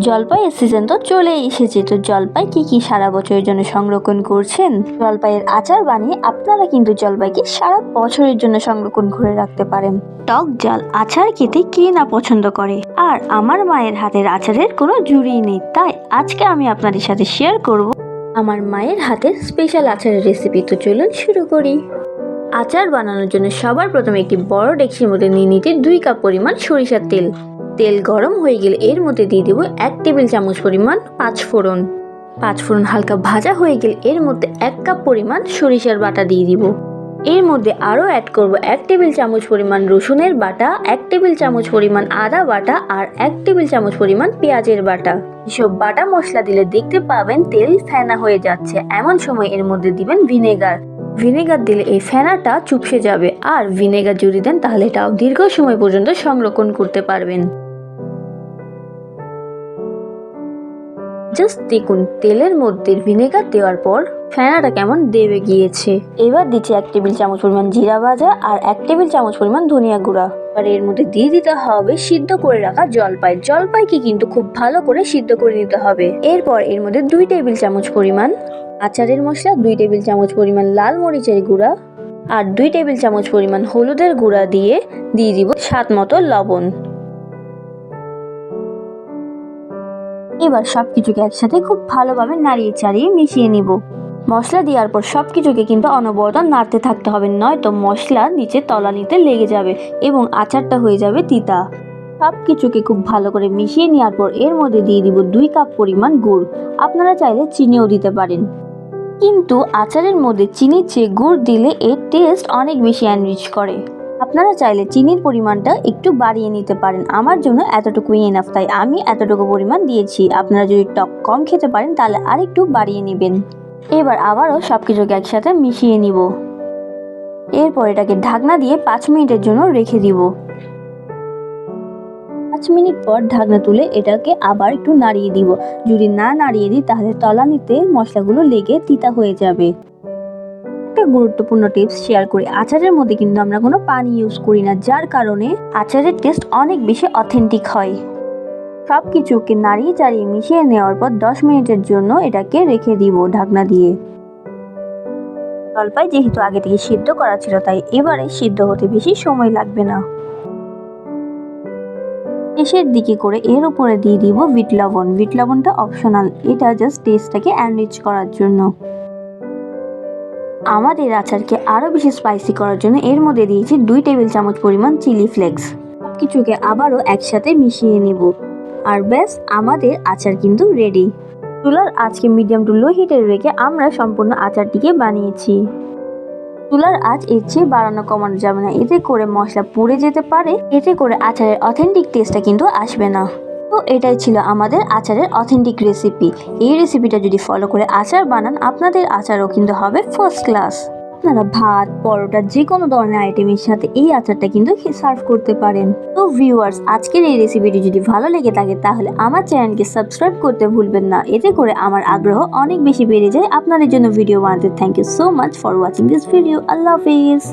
জলপাইয়ের সিজন তো চলে এসেছে। তো জলপাই কি কি সারা বছরের জন্য সংরক্ষণ করছেন? জলপাইয়ের আচার বানিয়ে আপনারা কিন্তু জলপাইকে সারা বছরের জন্য সংরক্ষণ করে রাখতে পারেন। টক জাল আচার খেতে কে না পছন্দ করে? আর আমার মায়ের হাতের আচারের কোনো জুড়িই নেই। তাই আজকে আমি আপনাদের সাথে শেয়ার করব। আমার মায়ের হাতের স্পেশাল আচারের রেসিপি তো চলুন শুরু করি। আচার বানানোর জন্য সবার প্রথমে একটি বড় ডেকচির মধ্যে নিয়ে নিতে দুই কাপ পরিমাণ সরিষার তেল। তেল গরম হয়ে গেলে এর মধ্যে দিয়ে দেবো এক টেবিল চামচ পরিমাণ পাঁচ ফোড়ন। পাঁচ ফোড়ন হালকা ভাজা হয়ে গেলে এর মধ্যে এক কাপ পরিমাণ সরিষার বাটা দিয়ে দিব। এর মধ্যে আরও অ্যাড করব এক টেবিল চামচ পরিমাণ রসুনের বাটা, এক টেবিল চামচ পরিমাণ আদা বাটা আর এক টেবিল চামচ পরিমাণ পেঁয়াজের বাটা। এসব বাটা মশলা দিলে দেখতে পাবেন তেল ফেনা হয়ে যাচ্ছে। এমন সময় এর মধ্যে দিবেন ভিনেগার। ভিনেগার দিলে এই ফেনাটা চুপসে যাবে। আর ভিনেগার যদি দেন তাহলে এটাও দীর্ঘ সময় পর্যন্ত সংরক্ষণ করতে পারবেন। জাস্ট দেখুন, তেলের মধ্যে ভিনেগার দেওয়ার পর ফেনাটা কেমন দেবে গিয়েছে। এবার দিচ্ছি এক টেবিল চামচ পরিমাণ জিরা ভাজা আর এক টেবিল চামচ পরিমাণ ধনিয়া গুঁড়া। আর এর মধ্যে দিয়ে দিতে হবে সিদ্ধ করে রাখা জলপাই। জলপাইকে কিন্তু খুব ভালো করে সিদ্ধ করে নিতে হবে। এরপর এর মধ্যে দুই টেবিল চামচ পরিমাণ আচারের মশলা, দুই টেবিল চামচ পরিমাণ লাল মরিচের গুঁড়া আর দুই টেবিল চামচ পরিমাণ হলুদের গুঁড়া দিয়ে দিয়ে দিব স্বাদ মতো লবণ। এবার সব কিছুকে একসাথে খুব ভালোভাবে নাড়িয়ে চাড়িয়ে মিশিয়ে নিব। মশলা দেওয়ার পর সব কিছুকে কিন্তু অনবরত নাড়তে থাকতে হবে, নয়তো মশলা নিচে তলানিতে লেগে যাবে এবং আচারটা হয়ে যাবে তিতা। সব কিছুকে খুব ভালো করে মিশিয়ে নেওয়ার পর এর মধ্যে দিয়ে দিব দুই কাপ পরিমাণ গুড়। আপনারা চাইলে চিনিও দিতে পারেন। কিন্তু আচারের মধ্যে চিনির চেয়ে গুড় দিলে এর টেস্ট অনেক বেশি এনরিচ করে। আপনারা চাইলে চিনির পরিমাণটা একটু বাড়িয়ে নিতে পারেন। আমার জন্য এতটুকুই এনাফ তাই আমি এতটুকু পরিমাণ দিয়েছি। আপনারা যদি টক কম খেতে পারেন, তাহলে আরেকটু বাড়িয়ে নেবেন। এবার আবারও সব কিছুকে একসাথে মিশিয়ে নিব। এরপর এটাকে ঢাকনা দিয়ে পাঁচ মিনিটের জন্য রেখে দিব। পাঁচ মিনিট পর ঢাকনা তুলে এটাকে আবার একটু নাড়িয়ে দিব। যদি না নাড়িয়ে দিই, তাহলে তলানিতে মশলাগুলো লেগে তিতা হয়ে যাবে। একটা গুরুত্বপূর্ণ টিপস শেয়ার করি। আচারের মধ্যে কিন্তু আমরা কোনো পানি ইউজ করি না, যার কারণে আচারের টেস্ট অনেক বেশি অথেন্টিক হয়। সব কিছুকে নাড়িয়ে চাড়িয়ে মিশিয়ে নেওয়ার পর দশ মিনিটের জন্য এটাকে রেখে দিব ঢাকনা দিয়ে। জলপাই যেহেতু আগে থেকে সিদ্ধ করা ছিল, তাই এবারে সিদ্ধ হতে বেশি সময় লাগবে না। শেষের দিকে করে এর উপরে দিয়ে দিব বিট লবণ। বিট লবণটা অপশনাল এটা জাস্ট টেস্টটাকে এনরিচ করার জন্য। আমাদের আচারকে আরও বেশি স্পাইসি করার জন্য এর মধ্যে দিয়েছি দুই টেবিল চামচ পরিমাণ চিলি ফ্লেক্স কিছুকে আবারও একসাথে মিশিয়ে নিব। আর ব্যাস, আমাদের আচার কিন্তু রেডি চুলার আজকে মিডিয়াম টু লো হিটে রেখে আমরা সম্পূর্ণ আচারটিকে বানিয়েছি। চুলার আঁচ এর চেয়ে বাড়ানো কমানো যাবে না। এতে করে মশলা পুড়ে যেতে পারে। এতে করে আচারের অথেন্টিক টেস্টটা কিন্তু আসবে না। তো এটাই ছিল আমাদের আচারের অথেন্টিক রেসিপি এই রেসিপিটা যদি ফলো করে আচার বানান, আপনাদের আচারও কিন্তু হবে ফার্স্ট ক্লাস আপনারা ভাত, পরোটা যে কোনো ধরনের আইটেমের সাথে এই আচারটা কিন্তু সার্ভ করতে পারেন। তো ভিউয়ার্স আজকের এই রেসিপিটি যদি ভালো লেগে থাকে, তাহলে আমার চ্যানেলকে সাবস্ক্রাইব করতে ভুলবেন না। এতে করে আমার আগ্রহ অনেক বেশি বেড়ে যায়। আপনাদের জন্য ভিডিও বানাতে thank you so much for watching this video Allah Hafiz.